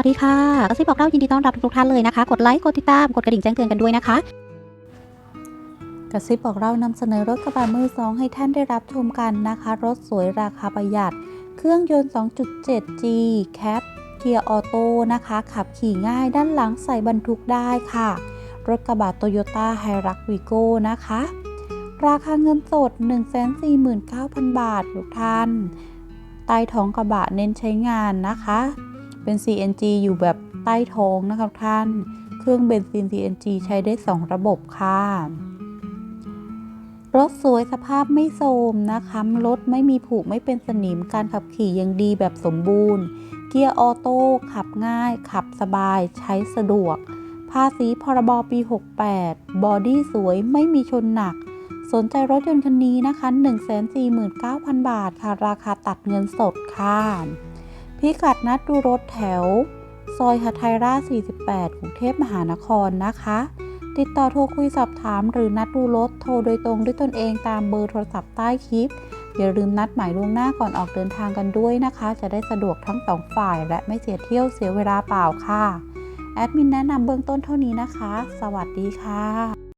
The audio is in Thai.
วัสดีค่ะกระซิบบอกเล่ายินดีต้อนรับทุกท่านเลยนะคะ กดไลค์ กดติดตาม กดกระดิ่งแจ้งเตือนกันด้วยนะคะ กระซิบบอกเรานำเสนอรถกระบะมือสองให้ท่านได้รับชมกันนะคะ รถสวยราคาประหยัด เครื่องยนต์ 2.7G แคปเกียร์ออโต้นะคะ ขับขี่ง่ายด้านหลังใส่บรรทุกได้ค่ะ รถกระบะโตโยต้าไฮรักวีโก้นะคะ ราคาเงินสด 149,000 บาททุกท่านใต้ท้องกระบะเน้นใช้งานนะคะ เป็น CNG อยู่แบบใต้ท้องนะคะทุกท่าน เครื่องเบนซิน CNG ใช้ได้ 2 ระบบค่ะ รถสวยสภาพไม่โทรมนะคะ รถไม่มีผุไม่เป็นสนิม การขับขี่ยังดีแบบสมบูรณ์ เกียร์ออโต้ ขับง่าย ขับสบาย ใช้สะดวก ภาษีพรบปี 68 บอดี้สวยไม่มีชนหนักสนใจรถยนต์คันนี้นะคะ 149,000 บาทค่ะ ราคาตัดเงินสดค่ะ พิกัดนัดดูรถแถว ซอยฮัทไทรา48 กรุงเทพมหานครนะคะ ติดต่อโทรคุยสอบถามหรือนัดดูรถโทรโดยตรงด้วยตนเองตามเบอร์โทรศัพท์ใต้คลิป อย่าลืมนัดหมายล่วงหน้าก่อนออกเดินทางกันด้วยนะคะ จะได้สะดวกทั้งสองฝ่าย และไม่เสียเที่ยวเสียเวลาเปล่าค่ะ แอดมินแนะนำเบื้องต้นเท่านี้นะคะ สวัสดีค่ะ